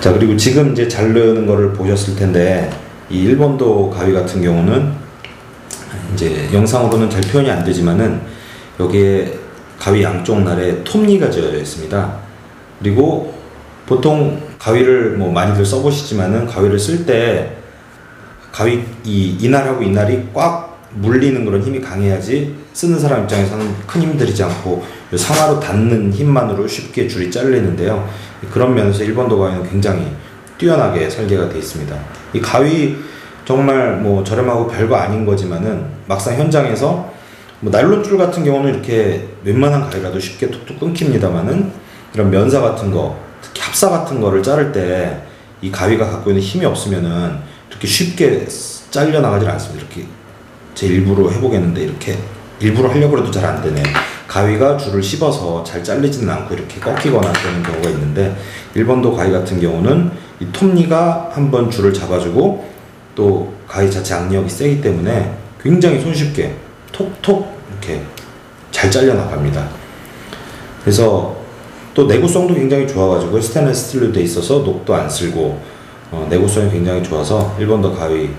자 그리고 지금 이제 자르는 거를 보셨을 텐데 이 일본도 가위 같은 경우는 이제 영상으로는 잘 표현이 안 되지만은 여기에 가위 양쪽 날에 톱니가 지어져 있습니다. 그리고 보통 가위를 뭐 많이들 써보시지만은 가위를 쓸 때 가위 이 이날하고 이날이 꽉 물리는 그런 힘이 강해야지 쓰는 사람 입장에서는 큰 힘 들이지 않고 요 상하로 닿는 힘만으로 쉽게 줄이 잘리는데요. 그런 면에서 일본 도 가위는 굉장히 뛰어나게 설계가 되어 있습니다. 이 가위 정말 뭐 저렴하고 별거 아닌 거지만은 막상 현장에서 뭐 나일론 줄 같은 경우는 이렇게 웬만한 가위라도 쉽게 툭툭 끊깁니다만은 이런 면사 같은 거, 특히 합사 같은 거를 자를 때 이 가위가 갖고 있는 힘이 없으면은 이렇게 쉽게 잘려 나가질 않습니다. 이렇게 제 일부러 해보겠는데 이렇게 일부러 하려고 해도 잘 안 되네. 가위가 줄을 씹어서 잘 잘리지는 않고 이렇게 꺾이거나 그러는 경우가 있는데 일본도 가위 같은 경우는 이 톱니가 한번 줄을 잡아주고 또 가위 자체 악력이 세기 때문에 굉장히 손쉽게 톡톡 이렇게 잘 잘려 나갑니다. 그래서 또 내구성도 굉장히 좋아가지고 스테인레스 스틸로 돼 있어서 녹도 안 쓸고 어, 내구성이 굉장히 좋아서 일본도 가위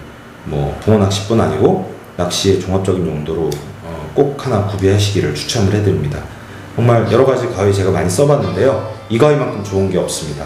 뭐 낚시뿐 아니고 낚시의 종합적인 용도로 어, 꼭 하나 구비하시기를 추천을 해드립니다. 정말 여러 가지 가위 제가 많이 써봤는데요. 이 가위만큼 좋은 게 없습니다.